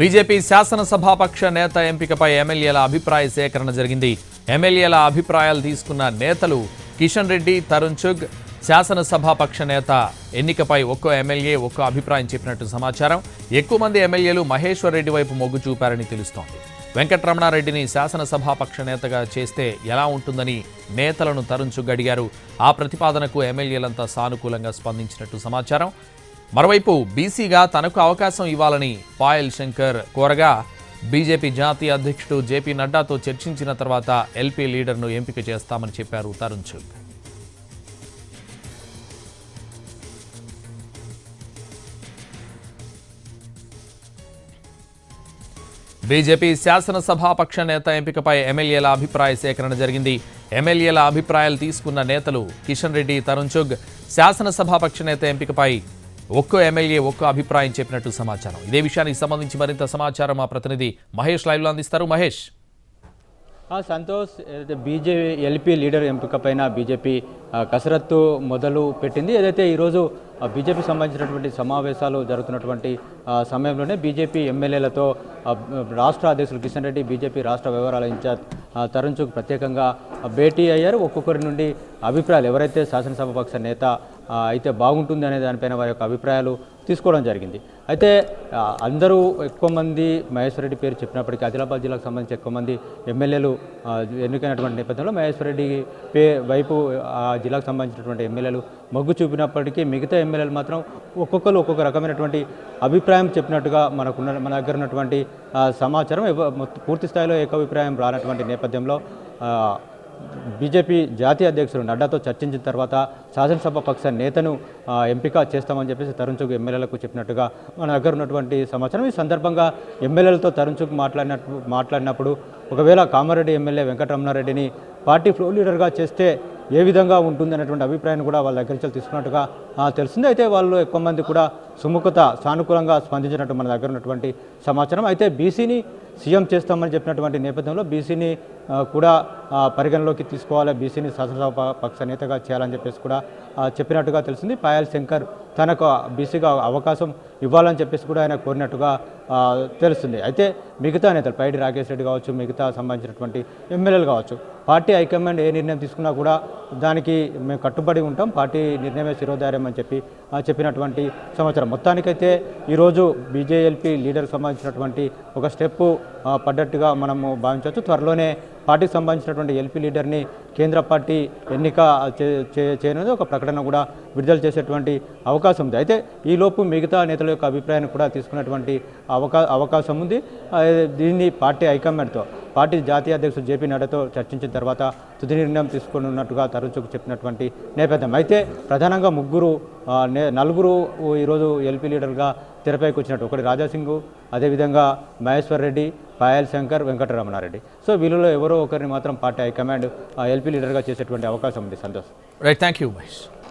BJP శాసనసభాపక్ష నేత ఎంపికపై ఎమ్మెల్యేల అభిప్రాయ సేకరణ జరిగింది. ఎమ్మెల్యేల అభిప్రాయాలు తీసుకున్న నేతలు కిషన్ రెడ్డి తరుణ్ చుగ్ శాసనసభాపక్ష నేత ఎన్నికపై ఒక్కో ఎమ్మెల్యే ఒక్కో అభిప్రాయం చెప్పినట్టు సమాచారం. ఎక్కువ మంది ఎమ్మెల్యేలు మహేశ్వర్ రెడ్డి వైపు మొగ్గు చూపారని తెలుస్తోంది. వెంకటరమణారెడ్డిని శాసనసభాపక్ష నేతగా చేస్తే ఎలా ఉంటుందని నేతలను తరుణ్ చుగ్ అడిగారు. ఆ ప్రతిపాదనకు ఎమ్మెల్యేలంతా సానుకూలంగా స్పందించినట్టు సమాచారం. మరోవైపు బీసీగా తనకు అవకాశం ఇవ్వాలని పాయల్ శంకర్ కోరగా బీజేపీ జాతీయ అధ్యక్షుడు జేపీ నడ్డాతో చర్చించిన తర్వాత ఎల్పీ లీడర్ను ఎంపిక చేస్తామని చెప్పారు తరుణ్ చుగ్ బీజేపీ శాసనసభాపక్ష నేత ఎంపికపై ఎమ్మెల్యేల అభిప్రాయ సేకరణ జరిగింది. ఎమ్మెల్యేల అభిప్రాయాలు తీసుకున్న నేతలు కిషన్ రెడ్డి తరుణ్ చుగ్ శాసనసభాపక్ష నేత ఎంపికపై ఒక్కో ఎమ్మెల్యే ఒక్కో అభిప్రాయం చెప్పినట్టు సమాచారం. ఇదే విషయానికి సంబంధించి మరింత సమాచారం మా ప్రతినిధి మహేష్ లైవ్లో అందిస్తారు. మహేష్. సంతోష్ ఏదైతే బీజేపీ ఎల్పీ లీడర్ ఎంపిక పైన బీజేపీ కసరత్తు మొదలు పెట్టింది. ఏదైతే ఈరోజు బీజేపీ సంబంధించినటువంటి సమావేశాలు జరుగుతున్నటువంటి సమయంలోనే బీజేపీ ఎమ్మెల్యేలతో రాష్ట్ర అధ్యక్షులు కిషన్ రెడ్డి బీజేపీ రాష్ట్ర వ్యవహారాల ఇన్ఛార్జ్ తరుణ్ చుక్ ప్రత్యేకంగా భేటీ అయ్యారు. ఒక్కొక్కరి నుండి అభిప్రాయాలు ఎవరైతే శాసనసభాపక్ష నేత అయితే బాగుంటుంది అనే దానిపైన వారి యొక్క అభిప్రాయాలు తీసుకోవడం జరిగింది. అయితే అందరూ ఎక్కువ మంది మహేశ్వర రెడ్డి పేరు చెప్పినప్పటికీ ఆదిలాబాద్ జిల్లాకు సంబంధించి ఎక్కువ మంది ఎమ్మెల్యేలు ఎన్నికైనటువంటి నేపథ్యంలో మహేశ్వర రెడ్డి పే వైపు ఆ జిల్లాకు సంబంధించినటువంటి ఎమ్మెల్యేలు మొగ్గు చూపినప్పటికీ మిగతా ఎమ్మెల్యేలు మాత్రం ఒక్కొక్కరు ఒక్కొక్క రకమైనటువంటి అభిప్రాయం చెప్పినట్టుగా మనకున్న మన దగ్గర ఉన్నటువంటి సమాచారం పూర్తి స్థాయిలో ఏకాభిప్రాయం రానటువంటి నేపథ్యంలో బీజేపీ జాతీయ అధ్యక్షుడు నడ్డాతో చర్చించిన తర్వాత శాసనసభ పక్ష నేతను ఎంపిక చేస్తామని చెప్పేసి తరుణ్ చుగ్ ఎమ్మెల్యేలకు చెప్పినట్టుగా మన దగ్గర ఉన్నటువంటి సమాచారం. ఈ సందర్భంగా ఎమ్మెల్యేలతో తరుణ్ చుగ్ మాట్లాడినట్టు మాట్లాడినప్పుడు ఒకవేళ కామారెడ్డి ఎమ్మెల్యే వెంకటరమణారెడ్డిని పార్టీ ఫ్లోర్ లీడర్గా చేస్తే ఏ విధంగా ఉంటుంది అనేటువంటి అభిప్రాయాన్ని కూడా వాళ్ళ దగ్గర నుంచి తీసుకున్నట్టుగా తెలిసింది. అయితే వాళ్ళు ఎక్కువ మంది కూడా సుముఖత సానుకూలంగా స్పందించినట్టు మన దగ్గర ఉన్నటువంటి సమాచారం. అయితే బీసీని సీఎం చేస్తామని చెప్పినటువంటి నేపథ్యంలో బీసీని కూడా పరిగణలోకి తీసుకోవాలి. బీసీని శాసనసభ పక్ష నేతగా చేయాలని చెప్పేసి కూడా చెప్పినట్టుగా తెలిసింది. పాయల్ శంకర్ తనకు బీసీగా అవకాశం ఇవ్వాలని చెప్పేసి కూడా ఆయన కోరినట్టుగా తెలుస్తుంది. అయితే మిగతా నేతలు పైడి రాకేష్ రెడ్డి కావచ్చు మిగతా సంబంధించినటువంటి ఎమ్మెల్యేలు కావచ్చు పార్టీ హైకమాండ్ ఏ నిర్ణయం తీసుకున్నా కూడా దానికి మేము కట్టుబడి ఉంటాం పార్టీ నిర్ణయమే శిరోధార్యం అని చెప్పి చెప్పినటువంటి సమాచారం మొత్తానికైతే ఈరోజు బీజేఎల్పీ లీడర్ సంబంధించినటువంటి ఒక స్టెప్ పడ్డట్టుగా మనము భావించవచ్చు. త్వరలోనే పార్టీకి సంబంధించినటువంటి ఎల్పీ లీడర్ని కేంద్ర పార్టీ ఎన్నిక చే- చేయనుంది ఒక ప్రకటన కూడా విడుదల చేసేటువంటి అవకాశం ఉంది. అయితే ఈలోపు మిగతా నేతల యొక్క అభిప్రాయాన్ని కూడా తీసుకునేటువంటి అవకా అవకాశం ఉంది. దీన్ని పార్టీ హైకమాండ్తో పార్టీ జాతీయ అధ్యక్షుడు జేపీ నడ్డాతో చర్చించిన తర్వాత తుది నిర్ణయం తీసుకున్నట్టుగా తరచుకు చెప్పినటువంటి నేపథ్యం. అయితే ప్రధానంగా ముగ్గురు నే- నలుగురు ఈరోజు ఎల్పీ లీడర్గా తెరపైకి వచ్చినట్టు ఒకటి రాజాసింగ్ అదేవిధంగా మహేశ్వర్ రెడ్డి పాయల్ శంకర్ వెంకటరమణారెడ్డి. సో వీళ్ళలో ఎవరో ఒకరిని మాత్రం పార్టీ హైకమాండ్ ఎల్పీ లీడర్గా చేసేటువంటి అవకాశం ఉంది. Santosh. Right thank you Mahesh.